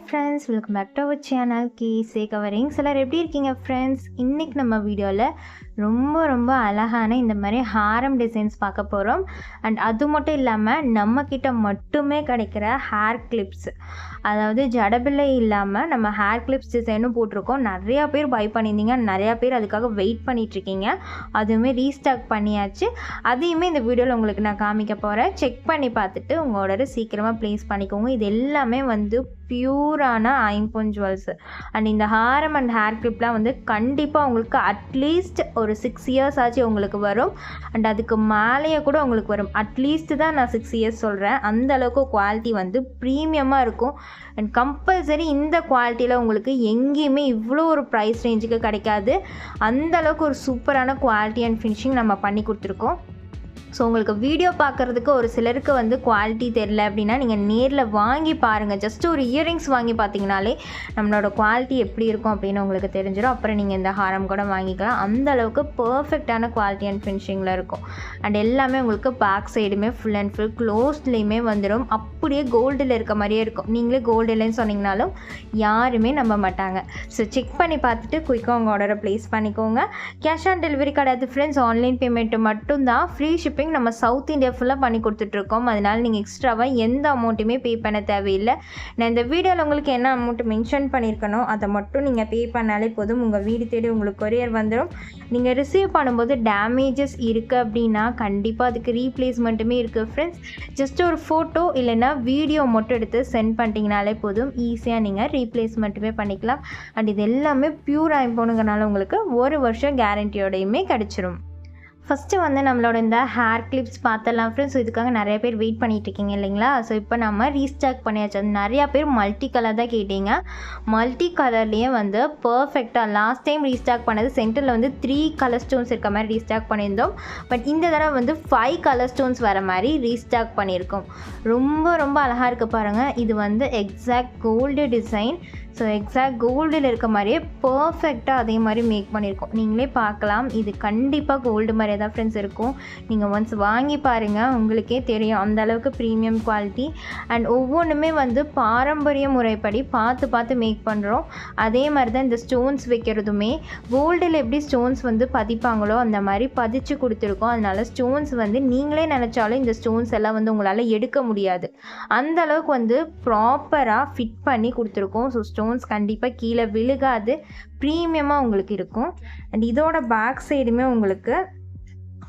Friends welcome back to our channel K சே covering சிலர் எப்படி இருக்கீங்க ஃப்ரெண்ட்ஸ் இன்றைக்கி நம்ம வீடியோவில் ரொம்ப ரொம்ப அழகான இந்த மாதிரி ஹாரம் டிசைன்ஸ் பார்க்க போகிறோம் அண்ட் அது மட்டும் இல்லாமல் நம்மக்கிட்ட மட்டுமே கிடைக்கிற ஹேர் கிளிப்ஸ் அதாவது ஜடபிள்ளை இல்லாமல் நம்ம ஹேர் கிளிப்ஸ் டிசைனும் போட்டிருக்கோம். நிறையா பேர் பை பண்ணியிருந்தீங்க. நிறையா பேர் அதுக்காக வெயிட் பண்ணிகிட்ருக்கீங்க அதுவுமே ரீஸ்டாக் பண்ணியாச்சு. அதையுமே இந்த வீடியோவில் உங்களுக்கு நான் காமிக்க போகிறேன் செக் பண்ணி பார்த்துட்டு உங்களோட சீக்கிரமாக ப்ளேஸ் பண்ணிக்கோங்க. இது எல்லாமே வந்து பியூரான ஐம்பொன் ஜுவல்ஸ் அண்ட் இந்த ஹாரம் அண்ட் ஹேர் கிளிப்லாம் வந்து கண்டிப்பாக உங்களுக்கு அட்லீஸ்ட் ஒரு சிக்ஸ் இயர்ஸ் ஆச்சு உங்களுக்கு வரும். அண்ட் அதுக்கு மேலேயே கூட உங்களுக்கு வரும். அட்லீஸ்ட் தான் நான் சிக்ஸ் இயர்ஸ் சொல்கிறேன் அந்த அளவுக்கு குவாலிட்டி வந்து ப்ரீமியமாக இருக்கும். அண்ட் கம்பல்சரி இந்த குவாலிட்டியில் உங்களுக்கு எங்கேயுமே இவ்வளோ ஒரு ப்ரைஸ் ரேஞ்சுக்கு கிடைக்காது. அந்த அளவுக்கு ஒரு சூப்பரான குவாலிட்டி அண்ட் ஃபினிஷிங் நம்ம பண்ணி கொடுத்துருக்கோம். ஸோ உங்களுக்கு வீடியோ பார்க்குறதுக்கு ஒரு சிலருக்கு வந்து குவாலிட்டி தெரில அப்படின்னா நீங்கள் நேரில் வாங்கி பாருங்கள் ஜஸ்ட் ஒரு இயரிங்ஸ் வாங்கி பார்த்தீங்கனாலே நம்மளோட குவாலிட்டி எப்படி இருக்கும் அப்படின்னு உங்களுக்கு தெரிஞ்சிடும் அப்புறம் நீங்கள் இந்த ஹாரம் கூட வாங்கிக்கலாம். அந்த அளவுக்கு பர்ஃபெக்டான குவாலிட்டி அண்ட் ஃபினிஷிங்கில் இருக்கும். அண்ட் எல்லாமே உங்களுக்கு பேக் சைடுமே ஃபுல் அண்ட் ஃபுல் க்ளோஸ்லேயுமே வந்துடும் அப்படியே கோல்டில் இருக்க மாதிரியே இருக்கும். நீங்களே கோல்டு இல்லைன்னு சொன்னீங்கனாலும் யாருமே நம்ப மாட்டாங்க. ஸோ செக் பண்ணி பார்த்துட்டு குயிக்காக உங்கள் ஆர்டரை ப்ளேஸ் பண்ணிக்கோங்க. கேஷ் ஆன் டெலிவரி கிடையாது ஃப்ரெண்ட்ஸ் ஆன்லைன் பேமெண்ட்டு மட்டும்தான். ஃப்ரீ ஷிப்பிங் நம்ம சவுத் இந்தியா ஃபுல்லாக பண்ணி கொடுத்துட்ருக்கோம். அதனால் நீங்கள் எக்ஸ்ட்ராவாக எந்த அமௌண்ட்டுமே பே பண்ண தேவையில்லை. நான் இந்த வீடியோவில் உங்களுக்கு என்ன அமௌண்ட் மென்ஷன் பண்ணியிருக்கனோ அதை மட்டும் நீங்கள் பே பண்ணாலே போதும். உங்கள் வீடு தேடி உங்களுக்கு கொரியர் வந்துடும் நீங்கள் ரிசீவ் பண்ணும்போது டேமேஜஸ் இருக்குது அப்படின்னா கண்டிப்பாக அதுக்கு ரீப்ளேஸ்மெண்ட்டுமே இருக்குது ஃப்ரெண்ட்ஸ் ஜஸ்ட் ஒரு ஃபோட்டோ இல்லைன்னா வீடியோ மட்டும் எடுத்து சென்ட் பண்ணிட்டீங்கனாலே போதும். ஈஸியாக நீங்கள் ரீப்ளேஸ்மெண்ட்டுமே பண்ணிக்கலாம். அண்ட் இது எல்லாமே பியூர் ஐம்போனுங்கனால உங்களுக்கு ஒரு வருஷம் கேரண்டியோடையுமே கிடச்சிரும். ஃபஸ்ட்டு வந்து நம்மளோட இந்த ஹேர் கிளிப்ஸ் பார்த்தலாம் ஃப்ரெண்ட்ஸ் இதுக்காக நிறைய பேர் வெயிட் பண்ணிகிட்டு இருக்கீங்க இல்லைங்களா? ஸோ இப்போ நம்ம ரீஸ்டாக் பண்ணியாச்சு. அது நிறையா பேர் மல்டி கலர் தான் கேட்டீங்க. மல்டி கலர்லேயே வந்து பர்ஃபெக்டாக லாஸ்ட் டைம் ரீஸ்டாக் பண்ணது சென்டரில் வந்து த்ரீ கலர் ஸ்டோன்ஸ் இருக்க மாதிரி ரீஸ்டாக் பண்ணியிருந்தோம். பட் இந்த தடவை வந்து ஃபைவ் கலர் ஸ்டோன்ஸ் வர மாதிரி ரீஸ்டாக் பண்ணியிருக்கோம். ரொம்ப ரொம்ப அழகாக இருக்குது பாருங்கள் இது வந்து exact gold design so exact கோல்டில் இருக்க மாதிரியே பர்ஃபெக்டாக அதே மாதிரி மேக் பண்ணியிருக்கோம். நீங்களே பார்க்கலாம். இது கண்டிப்பாக கோல்டு மாதிரி தான் ஃப்ரெண்ட்ஸ் இருக்கும். நீங்கள் ஒன்ஸ் வாங்கி பாருங்கள் உங்களுக்கே தெரியும். அந்த அளவுக்கு ப்ரீமியம் குவாலிட்டி அண்ட் ஒவ்வொன்றுமே வந்து பாரம்பரிய முறைப்படி பார்த்து பார்த்து மேக் பண்ணுறோம் அதே மாதிரி தான் இந்த ஸ்டோன்ஸ் வைக்கிறதுமே. கோல்டில் எப்படி ஸ்டோன்ஸ் வந்து பதிப்பாங்களோ அந்த மாதிரி பதிச்சு கொடுத்துருக்கோம். அதனால ஸ்டோன்ஸ் வந்து நீங்களே நினச்சாலும் இந்த ஸ்டோன்ஸ் எல்லாம் வந்து உங்களால் எடுக்க முடியாது. அந்த அளவுக்கு வந்து ப்ராப்பராக ஃபிட் பண்ணி கொடுத்துருக்கோம். ஸோ ஸ்டோன் ஸ்டோன்ஸ் கண்டிப்பாக கீழே விழுகாது. ப்ரீமியமாக உங்களுக்கு இருக்கும். அண்ட் இதோட பேக் சைடுமே உங்களுக்கு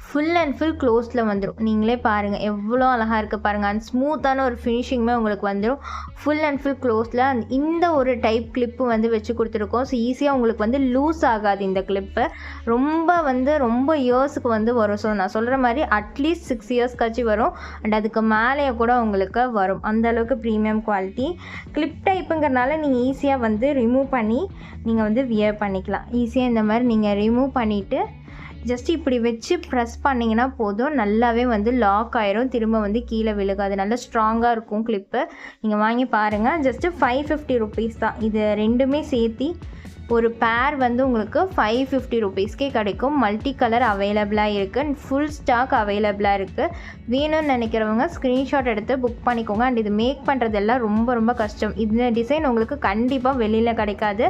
ஃபுல் அண்ட் ஃபுல் க்ளோஸில் வந்துடும் நீங்களே பாருங்கள் எவ்வளோ அழகாக இருக்குது பாருங்கள் அண்ட் ஸ்மூத்தான ஒரு ஃபினிஷிங்குமே உங்களுக்கு வந்துடும் ஃபுல் அண்ட் ஃபுல் க்ளோஸில் அந்த இந்த ஒரு டைப் கிளிப்பு வந்து வச்சு கொடுத்துருக்கோம். ஸோ ஈஸியாக உங்களுக்கு வந்து லூஸ் ஆகாது இந்த கிளிப்பு ரொம்ப வந்து ரொம்ப இயர்ஸுக்கு வந்து வரும். ஸோ நான் சொல்கிற மாதிரி அட்லீஸ்ட் சிக்ஸ் இயர்ஸ்க்காச்சும் வரும். அண்ட் அதுக்கு மேலேயே கூட உங்களுக்கு வரும். அந்தளவுக்கு ப்ரீமியம் குவாலிட்டி கிளிப் டைப்புங்கிறனால நீங்கள் ஈஸியாக வந்து ரிமூவ் பண்ணி நீங்கள் வந்து வியர் பண்ணிக்கலாம். ஈஸியாக இந்த மாதிரி நீங்கள் ரிமூவ் பண்ணிவிட்டு ஜஸ்ட் இப்படி வச்சு ப்ரெஸ் பண்ணிங்கன்னா போதும். நல்லாவே வந்து லாக் ஆயிரும். திரும்ப வந்து கீழே விழுகாது. நல்லா ஸ்ட்ராங்காக இருக்கும் கிளிப்பு நீங்கள் வாங்கி பாருங்கள் ஜஸ்ட்டு ஃபைவ் ஃபிஃப்டி ருபீஸ் தான். இது ரெண்டுமே சேர்த்தி ஒரு பேர் வந்து உங்களுக்கு ஃபைவ் ஃபிஃப்டி ருபீஸ்க்கே கிடைக்கும். மல்டி கலர் அவைலபிளாக இருக்குது அண்ட் ஃபுல் ஸ்டாக் அவைலபிளாக இருக்குது வேணும்னு நினைக்கிறவங்க ஸ்க்ரீன்ஷாட் எடுத்து புக் பண்ணிக்கோங்க. அண்ட் இது மேக் பண்ணுறதெல்லாம் ரொம்ப ரொம்ப கஷ்டம். இந்த டிசைன் உங்களுக்கு கண்டிப்பாக வெளியில் கிடைக்காது.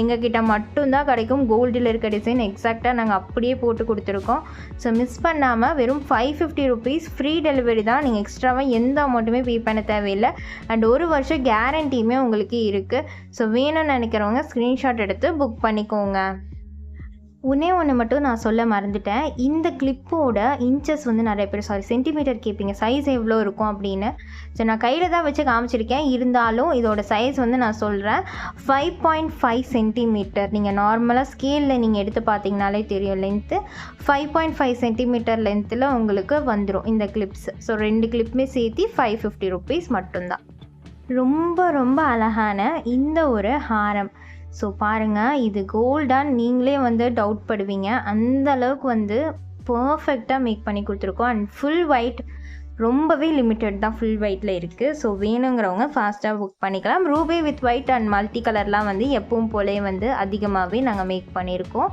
எங்ககிட்ட மட்டும்தான் கிடைக்கும். கோல்டில் இருக்க டிசைன் எக்ஸாக்டாக நாங்கள் அப்படியே போட்டு கொடுத்துருக்கோம். ஸோ மிஸ் பண்ணாமல் வெறும் five fifty rupees free delivery தான். நீங்கள் எக்ஸ்ட்ராவாக எந்த அமௌண்ட்டுமே பே பண்ண தேவையில்லை. அண்ட் ஒரு வருஷம் கேரண்டியுமே உங்களுக்கு இருக்குது ஸோ வேணும்னு நினைக்கிறவங்க ஸ்க்ரீன்ஷாட் எடுத்து புக் பண்ணிக்கோங்க. ஒன்றே ஒன்று மட்டும் நான் சொல்ல மறந்துட்டேன். இந்த கிளிப்போட இன்ச்சஸ் வந்து நிறைய பேர் சாரி சென்டிமீட்டர் கேட்பீங்க சைஸ் எவ்வளோ இருக்கும் அப்படின்னு. ஸோ நான் கையில் தான் வச்சு காமிச்சிருக்கேன். இருந்தாலும் இதோட சைஸ் வந்து நான் சொல்கிறேன் ஃபைவ் பாயிண்ட் ஃபைவ் சென்டிமீட்டர் நீங்கள் நார்மலாக ஸ்கேலில் நீங்கள் எடுத்து பார்த்தீங்கனாலே தெரியும் length five point five centimetre லென்த்தில் உங்களுக்கு வந்துடும் இந்த கிளிப்ஸ் ஸோ ரெண்டு கிளிப்புமே சேர்த்து ஃபைவ் ஃபிஃப்டி ருபீஸ் மட்டும்தான். ரொம்ப ரொம்ப அழகான இந்த ஒரு ஹாரம். ஸோ பாருங்கள் இது கோல்டாக நீங்களே வந்து டவுட் படுவீங்க. அந்த அளவுக்கு வந்து பர்ஃபெக்டாக மேக் பண்ணி கொடுத்துருக்கோம். அண்ட் ஃபுல் ஒயிட் ரொம்பவே லிமிட்டட் தான் ஃபுல் ஒயிட்டில் இருக்குது ஸோ வேணுங்கிறவங்க ஃபாஸ்ட்டாக புக் பண்ணிக்கலாம். Ruby with white and multi கலர்லாம் வந்து எப்பவும் போலே வந்து அதிகமாகவே நாங்கள் மேக் பண்ணியிருக்கோம்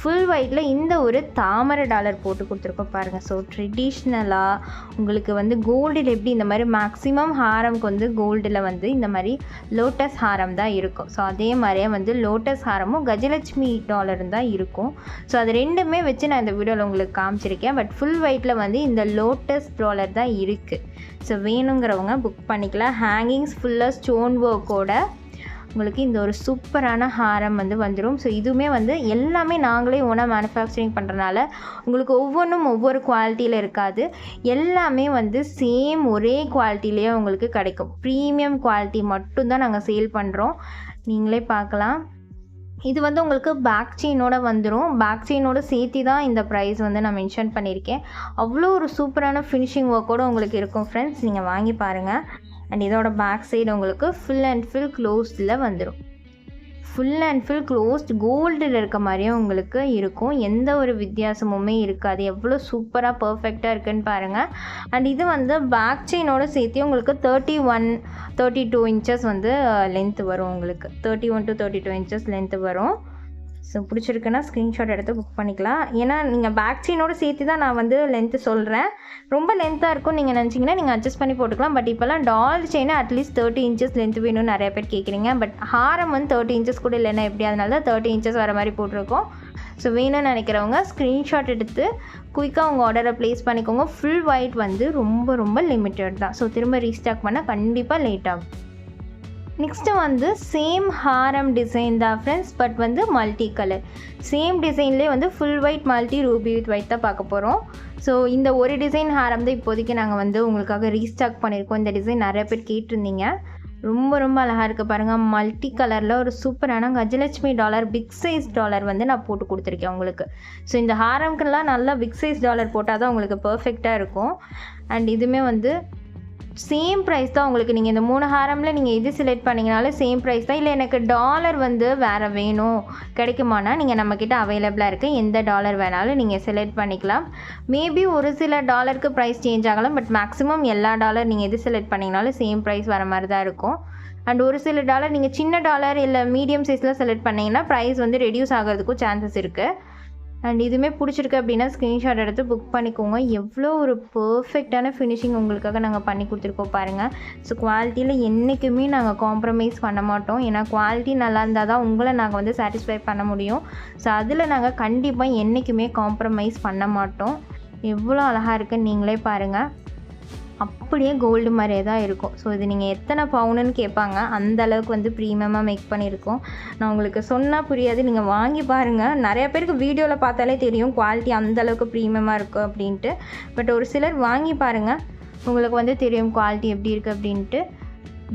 ஃபுல் ஒயிட்டில் இந்த ஒரு தாமரை டாலர் போட்டு கொடுத்துருக்கோம் பாருங்கள் ஸோ ட்ரெடிஷ்னலாக உங்களுக்கு வந்து கோல்டில் எப்படி இந்த மாதிரி மேக்ஸிமம் ஹாரம்க்கு வந்து கோல்டில் வந்து இந்த மாதிரி லோட்டஸ் ஹாரம் தான் இருக்கும். ஸோ அதே மாதிரியே வந்து லோட்டஸ் ஹாரமும் கஜலட்சுமி டாலரும் தான் இருக்கும். ஸோ அது ரெண்டுமே வச்சு நான் இந்த வீடியோவில் உங்களுக்கு காமிச்சிருக்கேன். பட் ஃபுல் ஒயிட்டில் வந்து இந்த லோட்டஸ் டாலர் தான் இருக்குது ஸோ வேணுங்கிறவங்க புக் பண்ணிக்கலாம். ஹேங்கிங்ஸ் ஃபுல்லாக ஸ்டோன் ஒர்க்கோட உங்களுக்கு இந்த ஒரு சூப்பரான ஹாரம் வந்து வந்துடும் ஸோ இதுவுமே வந்து எல்லாமே நாங்களே ஓனாக மேனுஃபேக்சரிங் பண்ணுறனால உங்களுக்கு ஒவ்வொன்றும் ஒவ்வொரு குவாலிட்டியில் இருக்காது. எல்லாமே வந்து சேம் ஒரே குவாலிட்டிலேயே உங்களுக்கு கிடைக்கும். ப்ரீமியம் குவாலிட்டி மட்டும்தான் நாங்கள் சேல் பண்ணுறோம் நீங்களே பார்க்கலாம். இது வந்து உங்களுக்கு பேக் செயினோட வந்துடும் பேக் செயினோட சேர்த்து தான் இந்த ப்ரைஸ் வந்து நான் மென்ஷன் பண்ணியிருக்கேன். அவ்வளோ ஒரு சூப்பரான ஃபினிஷிங் ஒர்க்கோட உங்களுக்கு இருக்கும் ஃப்ரெண்ட்ஸ் நீங்கள் வாங்கி பாருங்கள் அண்ட் இதோட பேக் சைடு உங்களுக்கு ஃபுல் அண்ட் ஃபில் க்ளோஸில் வந்துடும் ஃபுல் அண்ட் ஃபுல் க்ளோஸ்ட் கோல்டில் இருக்க மாதிரியே உங்களுக்கு இருக்கும். எந்த ஒரு வித்தியாசமுமே இருக்காது. எவ்வளோ சூப்பராக பர்ஃபெக்டாக இருக்குன்னு பாருங்கள் அண்ட் இது வந்து பேக் செயினோட சேர்த்து உங்களுக்கு thirty one thirty two inches வந்து லென்த் வரும் உங்களுக்கு. Thirty one to thirty two inches length வரும். ஸோ பிடிச்சிருக்குன்னா ஸ்க்ரீன்ஷாட் எடுத்து புக் பண்ணிக்கலாம். ஏன்னா நீங்கள் பேக் செயினோட சேர்த்து தான் நான் வந்து லென்த்து சொல்கிறேன் ரொம்ப லென்த்தாக இருக்கும் நீங்கள் நினச்சிங்கன்னா நீங்கள் அட்ஜஸ்ட் பண்ணி போட்டுக்கலாம். பட் இப்போல்லாம் டால் செயினை அட்லீஸ்ட் தேர்ட்டி இன்ச்சஸ் லென்த் வேணும்னு நிறைய பேர் கேட்குறீங்க பட் ஹாரம் வந்து தேர்ட்டி இன்ச்சஸ் கூட இல்லைன்னா எப்படி? அதனால தான் தேர்ட்டி இன்ச்சஸ் வர மாதிரி போட்டிருக்கோம். ஸோ வேணும்னு நினைக்கிறவங்க ஸ்க்ரீன்ஷாட் எடுத்து குயிக்காக உங்கள் ஆர்டரை ப்ளேஸ் பண்ணிக்கோங்க. ஃபுல் ஒயிட் வந்து ரொம்ப ரொம்ப லிமிட்டட் தான். ஸோ திரும்ப ரீஸ்டாக் பண்ணால் கண்டிப்பாக லேட் ஆகும். நெக்ஸ்ட்டு வந்து சேம் ஹாரம் டிசைன் தான் ஃப்ரெண்ட்ஸ் பட் வந்து மல்டி கலர் சேம் டிசைன்லேயே வந்து full white multi ruby with white தான் பார்க்க போகிறோம் ஸோ இந்த ஒரு டிசைன் ஹாரம் தான் இப்போதைக்கு நாங்கள் வந்து உங்களுக்காக ரீஸ்டாக் பண்ணியிருக்கோம். இந்த டிசைன் நிறைய பேர் கேட்டிருந்தீங்க. ரொம்ப ரொம்ப அழகாக இருக்குது பாருங்கள் மல்டி கலரில் ஒரு சூப்பரான Gajalakshmi dollar big size dollar வந்து நான் போட்டு கொடுத்துருக்கேன் உங்களுக்கு. ஸோ இந்த ஹாரம்க்கெல்லாம் நல்லா பிக் சைஸ் டாலர் போட்டால் தான் உங்களுக்கு பர்ஃபெக்டாக இருக்கும். அண்ட் இதுவுமே வந்து சேம் ப்ரைஸ் தான் உங்களுக்கு. நீங்கள் இந்த மூணு ஹாரமில் நீங்கள் எது செலக்ட் பண்ணிங்கனாலும் சேம் ப்ரைஸ் தான். இல்லை எனக்கு டாலர் வந்து வேறு வேணும். கிடைக்குமானா நீங்கள் நம்மக்கிட்ட அவைலபிளாக இருக்குது எந்த டாலர் வேணாலும் நீங்கள் செலக்ட் பண்ணிக்கலாம். மேபி ஒரு சில டாலருக்கு ப்ரைஸ் சேஞ்ச் ஆகலாம். பட் மேக்ஸிமம் எல்லா டாலர் நீங்கள் எது செலக்ட் பண்ணிங்கனாலும் சேம் ப்ரைஸ் வர மாதிரி தான் இருக்கும். அண்ட் ஒரு சில டாலர் நீங்கள் சின்ன டாலர் இல்லை மீடியம் சைஸில் செலக்ட் பண்ணிங்கன்னா ப்ரைஸ் வந்து ரெடியூஸ் ஆகிறதுக்கும் சான்சஸ் இருக்குது அண்ட் இதுவுமே பிடிச்சிருக்கு அப்படின்னா ஸ்க்ரீன்ஷாட் எடுத்து புக் பண்ணிக்கோங்க. எவ்வளோ ஒரு பர்ஃபெக்டான ஃபினிஷிங் உங்களுக்காக நாங்கள் பண்ணி கொடுத்துருக்கோம் பாருங்கள் ஸோ குவாலிட்டியில் என்றைக்குமே நாங்கள் காம்ப்ரமைஸ் பண்ண மாட்டோம். ஏன்னா குவாலிட்டி நல்லா இருந்தால் தான் உங்களை நாங்கள் வந்து சாட்டிஸ்ஃபை பண்ண முடியும். ஸோ அதில் நாங்கள் கண்டிப்பாக என்றைக்குமே காம்ப்ரமைஸ் பண்ண மாட்டோம். எவ்வளோ அழகாக இருக்குன்னு நீங்களே பாருங்கள் அப்படியே கோல்டு மாதிரியே தான் இருக்கும். ஸோ இது நீங்கள் எத்தனை பவுனுன்னு கேட்பாங்க. அந்த அளவுக்கு வந்து ப்ரீமியமாக மேக் பண்ணியிருக்கோம். நான் உங்களுக்கு சொன்னால் புரியாது. நீங்கள் வாங்கி பாருங்கள் நிறையா பேருக்கு வீடியோவில் பார்த்தாலே தெரியும். குவாலிட்டி அந்த அளவுக்கு ப்ரீமியமாக இருக்கும் அப்படின்ட்டு. பட் ஒரு சிலர் வாங்கி பாருங்கள் உங்களுக்கு வந்து தெரியும் குவாலிட்டி எப்படி இருக்குது அப்படின்ட்டு.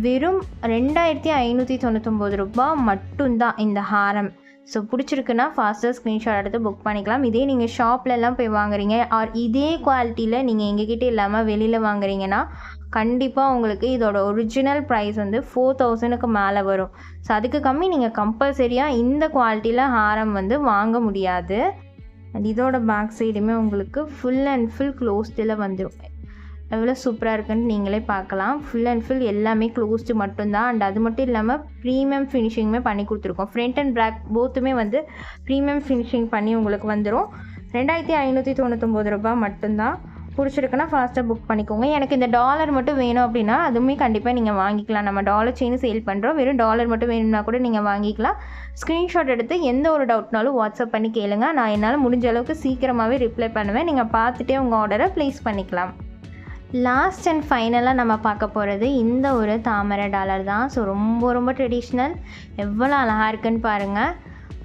வெறும் ரெண்டாயிரத்தி ஐநூற்றி தொண்ணூத்தொம்பது ரூபாய் மட்டும்தான் இந்த ஹாரம். ஸோ பிடிச்சிருக்குன்னா ஃபாஸ்ட்டாக ஸ்க்ரீன்ஷாட் எடுத்து புக் பண்ணிக்கலாம். இதே நீங்கள் ஷாப்லலாம் போய் வாங்குறீங்க ஆர் இதே குவாலிட்டியில் நீங்கள் எங்ககிட்ட இல்லாமல் வெளியில் வாங்குறீங்கன்னா கண்டிப்பாக உங்களுக்கு இதோட ஒரிஜினல் ப்ரைஸ் வந்து ஃபோர் தௌசண்ட்க்கு மேலே வரும். ஸோ அதுக்கு கம்மி நீங்கள் கம்பல்சரியாக இந்த குவாலிட்டியில் ஹாரம் வந்து வாங்க முடியாது. அண்ட் இதோட பேக் சைடுமே உங்களுக்கு ஃபுல் அண்ட் ஃபுல் க்ளோஸ்டில் வந்துடும் எவ்வளோ சூப்பராக இருக்குன்னு நீங்களே பார்க்கலாம். ஃபுல் அண்ட் ஃபுல் எல்லாமே க்ளோஸ்டு மட்டும்தான். அண்ட் அது மட்டும் இல்லாமல் ப்ரீமியம் ஃபினிஷிங்குமே பண்ணி கொடுத்துருக்கோம். ஃப்ரண்ட் அண்ட் பேக் போத்துமே வந்து ப்ரீமியம் ஃபினிஷிங் பண்ணி உங்களுக்கு வந்துடும் ரெண்டாயிரத்தி ஐநூற்றி தொண்ணூத்தொம்பது ரூபாய் மட்டும்தான். பிடிச்சிருக்குன்னா ஃபாஸ்ட்டாக புக் பண்ணிக்கோங்க. எனக்கு இந்த டாலர் மட்டும் வேணும் அப்படின்னா அதுவுமே கண்டிப்பாக நீங்கள் வாங்கிக்கலாம். நம்ம டாலர் செயின் சேல் பண்ணுறோம் வெறும் டாலர் மட்டும் வேணும்னா கூட நீங்கள் வாங்கிக்கலாம். ஸ்க்ரீன்ஷாட் எடுத்து எந்த ஒரு டவுட்னாலும் வாட்ஸ்அப் பண்ணி கேளுங்க. நான் என்னால் முடிஞ்ச அளவுக்கு சீக்கிரமாகவே ரிப்ளை பண்ணுவேன். நீங்கள் பார்த்துட்டே உங்கள் ஆர்டரை ப்ளேஸ் பண்ணிக்கலாம். லாஸ்ட் அண்ட் ஃபைனலாக நம்ம பார்க்க போகிறது இந்த ஒரு தாமரை டாலர் தான். ஸோ ரொம்ப ரொம்ப ட்ரெடிஷ்னல் எவ்வளோ அழகாக இருக்குன்னு பாருங்கள்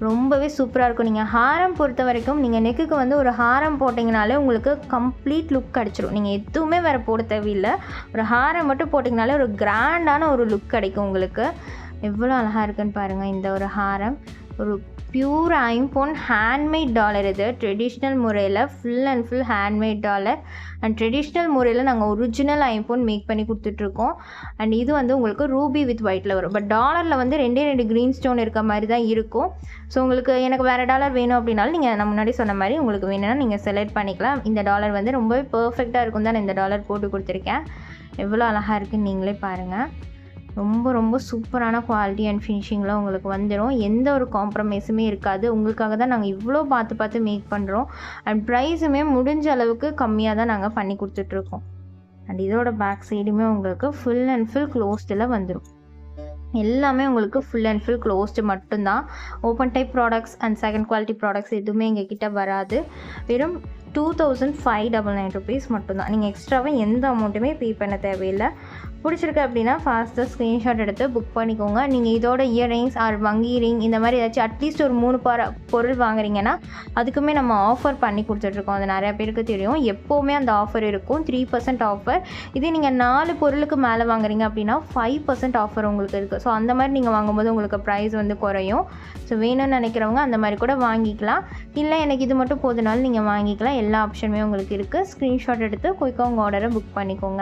ரொம்பவே சூப்பராக இருக்கும். நீங்கள் ஹாரம் பொறுத்த வரைக்கும் நீங்கள் நெக்குக்கு வந்து ஒரு ஹாரம் போட்டிங்கனாலே உங்களுக்கு கம்ப்ளீட் லுக் கிடச்சிரும். நீங்கள் எதுவுமே வேறு போட தேவையில்லை. ஒரு ஹாரம் மட்டும் போட்டிங்கனாலே ஒரு கிராண்டான ஒரு லுக் கிடைக்கும் உங்களுக்கு. எவ்வளோ அழகாக இருக்குன்னு பாருங்கள் இந்த ஒரு ஹாரம். ஒரு பியூர் ஐம்போன் ஹேண்ட்மேட் டாலர் இது. ட்ரெடிஷ்னல் முறையில் full and full handmade dollar and traditional முறையில் நாங்கள் ஒரிஜினல் ஐம்போன் மேக் பண்ணி கொடுத்துட்ருக்கோம். அண்ட் இது வந்து உங்களுக்கு ரூபி வித் ஒயிட்டில் வரும். பட் டாலரில் வந்து ரெண்டே ரெண்டு க்ரீன் ஸ்டோன் இருக்க மாதிரி தான் இருக்கும். ஸோ உங்களுக்கு எனக்கு வேறு டாலர் வேணும் அப்படின்னாலும் நீங்கள் நான் முன்னாடி சொன்ன மாதிரி உங்களுக்கு வேணும்னா நீங்கள் செலக்ட் பண்ணிக்கலாம். இந்த டாலர் வந்து ரொம்பவே பர்ஃபெக்டாக இருக்கும் தான் நான் இந்த டாலர் போட்டு கொடுத்துருக்கேன். எவ்வளோ அழகாக இருக்குன்னு நீங்களே பாருங்கள் ரொம்ப ரொம்ப சூப்பரான குவாலிட்டி அண்ட் ஃபினிஷிங்கில் உங்களுக்கு வந்துடும் எந்த ஒரு காம்ப்ரமைஸுமே இருக்காது. உங்களுக்காக தான் நாங்கள் இவ்வளோ பார்த்து பார்த்து மேக் பண்ணுறோம் அண்ட் ப்ரைஸுமே முடிஞ்ச அளவுக்கு கம்மியாக தான் நாங்கள் பண்ணி கொடுத்துட்ருக்கோம். அண்ட் இதோட பேக் சைடுமே உங்களுக்கு ஃபுல் அண்ட் ஃபுல் க்ளோஸ்டில் வந்துடும் எல்லாமே உங்களுக்கு ஃபுல் அண்ட் ஃபுல் க்ளோஸ்டு மட்டும்தான். Open type products and second quality products எதுவுமே எங்கள் கிட்டே வராது. வெறும் two thousand five double nine rupees மட்டும்தான். நீங்கள் எக்ஸ்ட்ராவாக எந்த அமௌண்ட்டுமே பே பண்ண தேவையில்லை. பிடிச்சிருக்கு அப்படின்னா ஃபாஸ்ட்டாக ஸ்க்ரீன்ஷாட் எடுத்து புக் பண்ணிக்கோங்க. நீங்கள் இதோட இயரிங்ஸ் ஆர் வங்கி ரிங் இந்த மாதிரி ஏதாச்சும் அட்லீஸ்ட் ஒரு மூணு பார பொருள் வாங்குறீங்கன்னா அதுக்குமே நம்ம ஆஃபர் பண்ணி கொடுத்துட்ருக்கோம். அது நிறைய பேருக்கு தெரியும். எப்போவுமே அந்த ஆஃபர் இருக்கும். த்ரீ பர்சன்ட் ஆஃபர் இதே நீங்கள் நாலு பொருளுக்கு மேலே வாங்குறீங்க அப்படின்னா ஃபைவ் பர்சன்ட் ஆஃபர் உங்களுக்கு இருக்குது ஸோ அந்த மாதிரி நீங்கள் வாங்கும்போது உங்களுக்கு ப்ரைஸ் வந்து குறையும். ஸோ வேணும்னு நினைக்கிறவங்க அந்த மாதிரி கூட வாங்கிக்கலாம். இல்லை எனக்கு இது மட்டும் போதுனாலும் நீங்கள் வாங்கிக்கலாம். எல்லா ஆப்ஷனுமே உங்களுக்கு இருக்குது ஸ்க்ரீன்ஷாட் எடுத்து குயிக்காக உங்கள் ஆர்டரை புக் பண்ணிக்கோங்க.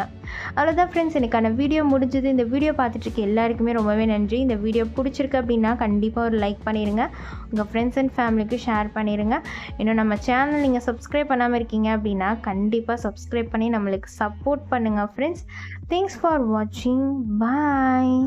அவ்வளோதான் ஃப்ரெண்ட்ஸ் எனக்கான வீடியோ முடிஞ்சது. இந்த வீடியோ பார்த்துட்டு எல்லாருக்குமே ரொம்பவே நன்றி. இந்த வீடியோ பிடிச்சிருக்கு அப்படின்னா கண்டிப்பாக ஒரு லைக் பண்ணிடுங்க உங்கள் ஃப்ரெண்ட்ஸ் அண்ட் ஃபேமிலிக்கு ஷேர் பண்ணிடுங்க இன்னும் நம்ம சேனல் நீங்கள் சப்ஸ்கிரைப் பண்ணாமல் இருக்கீங்க அப்படின்னா கண்டிப்பாக சப்ஸ்கிரைப் பண்ணி நம்மளுக்கு சப்போர்ட் பண்ணுங்கள் ஃப்ரெண்ட்ஸ் தேங்க்ஸ் ஃபார் வாட்சிங் பாய்